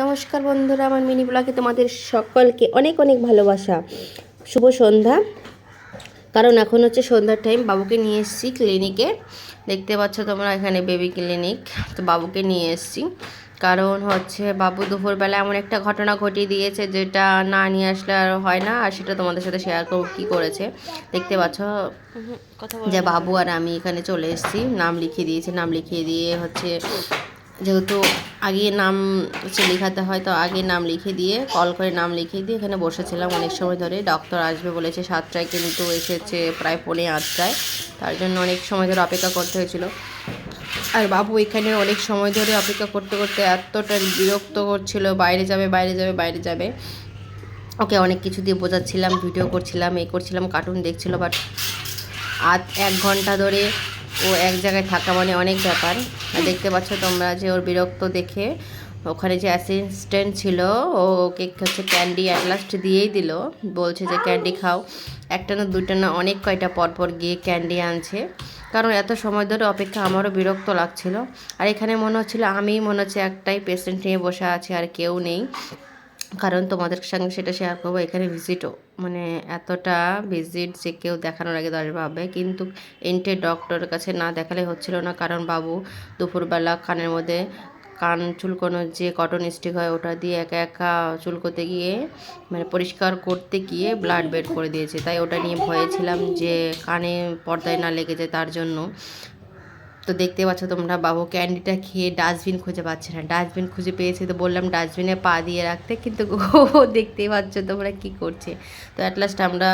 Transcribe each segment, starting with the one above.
নমস্কার বন্ধুরা আমার মিনি ব্লগে তোমাদের সকলকে অনেক অনেক ভালোবাসা। শুভ সন্ধ্যা। কারণ এখন হচ্ছে সন্ধ্যার টাইম বাবুকে নিয়ে এসেছি ক্লিনিকে দেখতে পাচ্ছ তোমরা এখানে বেবি ক্লিনিক তো বাবুকে নিয়ে এসেছি। কারণ হচ্ছে বাবু দুপুরবেলা এমন একটা ঘটনা ঘটিয়ে দিয়েছে যেটা না নিয়ে আসলে আর হয় না আর সেটা তোমাদের সাথে শেয়ার করব কী করেছে। দেখতে পাচ্ছ যে বাবু আর আমি এখানে চলে এসেছি। নাম লিখিয়ে দিয়েছি। নাম লিখিয়ে দিয়ে হচ্ছে যেহেতু আগে নাম হচ্ছে লেখাতে হয়, তো আগে নাম লিখে দিয়ে, কল করে নাম লিখে দিয়ে এখানে বসেছিলাম অনেক সময় ধরে। ডক্টর আসবে বলেছে সাতটায়, কিন্তু এসেছে প্রায় পৌনে আটটায়। তার জন্য অনেক সময় ধরে অপেক্ষা করতে হয়েছিল। আর বাবু এখানে অনেক সময় ধরে অপেক্ষা করতে করতে এতটা বিরক্ত করছিল, বাইরে যাবে বাইরে যাবে বাইরে যাবে। ওকে অনেক কিছু দিয়ে বোঝাচ্ছিলাম ভিডিও করছিলাম এই করছিলাম কার্টুন দেখছিল বাট আধ এক ঘণ্টা ধরে ও এক জায়গায় থাকা মানে অনেক ব্যাপার। দেখতে পাচ্ছ তোমরা যে ওর বিরক্ত দেখে ওখানে যে অ্যাসিস্ট্যান্ট ছিল, ও ওকে হচ্ছে ক্যান্ডি অ্যাট লাস্ট দিয়েই দিল। বলছে যে ক্যান্ডি খাও। একটা না দুইটা না অনেক কয়টা পরপর গিয়ে ক্যান্ডি আনছে। কারণ এত সময় ধরে অপেক্ষা আমারও বিরক্ত লাগছিল। আর এখানে মনে হচ্ছিল আমিই মনে হচ্ছে একটাই পেশেন্ট নিয়ে বসে আছি আর কেউ নেই। কারণ তোমাদের সঙ্গে সেটা শেয়ার করব, এখানে ভিজিটও মানে এতটা ভিজিট যে কেউ দেখানোর আগে দশ ভাবে কিন্তু এন্টে ডক্টরের কাছে না দেখালে হচ্ছিল না। কারণ বাবু দুপুরবেলা কানের মধ্যে কান চুলকোনো যে কটন স্টিক হয়, ওটা দিয়ে একা একা চুলকোতে গিয়ে মানে পরিষ্কার করতে গিয়ে ব্লাড বের করে দিয়েছে। তাই ওটা নিয়ে ভয়ে ছিলাম যে কানে পর্দায় না লেগে যায় তার জন্য। তো দেখতে পাচ্ছ তোমরা বাবু ক্যান্ডিটা খেয়ে ডাস্টবিন খুঁজে পাচ্ছে না। ডাস্টবিন খুঁজে পেয়েছে তো বললাম ডাস্টবিনে পা দিয়ে রাখতে, কিন্তু ও দেখতেই পাচ্ছ তোমরা কি করছে। তো অ্যাট লাস্ট আমরা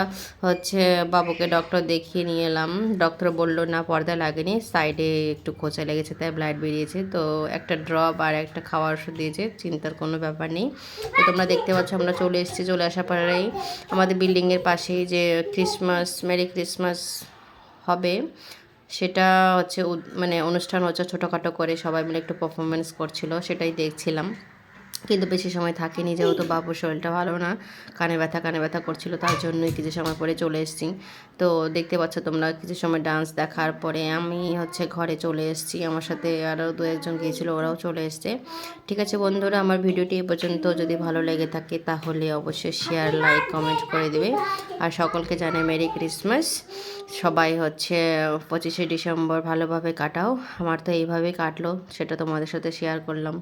হচ্ছে বাবুকে ডক্টর দেখিয়ে নিয়ে এলাম। ডক্টর বলল, না, পর্দা লাগেনি সাইডে একটু খোঁচা লেগেছে, তাই ব্লাড বেরিয়েছে। তো একটা ড্রপ আর একটা খাওয়ার ওষুধ দিয়েছে, চিন্তার কোনো ব্যাপার নেই। তো তোমরা দেখতে পাচ্ছ আমরা চলে এসেছি, চলে আসার পরেই আমাদের বিল্ডিংয়ের পাশেই যে ক্রিসমাস মেরি ক্রিসমাস হবে। সেটা হচ্ছে মানে অনুষ্ঠান হচ্ছে ছোটোখাটো করে সবাই মিলে একটু পারফরমেন্স করছিল সেটাই দেখছিলাম। কিন্তু বেশি সময় থাকিনি, যেহেতু বাবুর শরীরটা ভালো না। কানে ব্যথা কানে ব্যথা করছিল, তার জন্যই কিছু সময় পরে চলে এসেছি। তো দেখতে পাচ্ছ তোমরা কিছু সময় ডান্স দেখার পরে আমি হচ্ছে ঘরে চলে এসেছি। আমার সাথে আরও দু একজন গিয়েছিল, ওরাও চলে এসছে। ঠিক আছে বন্ধুরা, আমার ভিডিওটি এ পর্যন্ত যদি ভালো লেগে থাকে, তাহলে অবশ্যই শেয়ার লাইক কমেন্ট করে দেবে। আর সকলকে জানাই মেরি ক্রিসমাস সবাই হচ্ছে পঁচিশে ডিসেম্বর ভালোভাবে কাটাও। আমার তো এইভাবেই কাটলো, সেটা তোমাদের সাথে শেয়ার করলাম।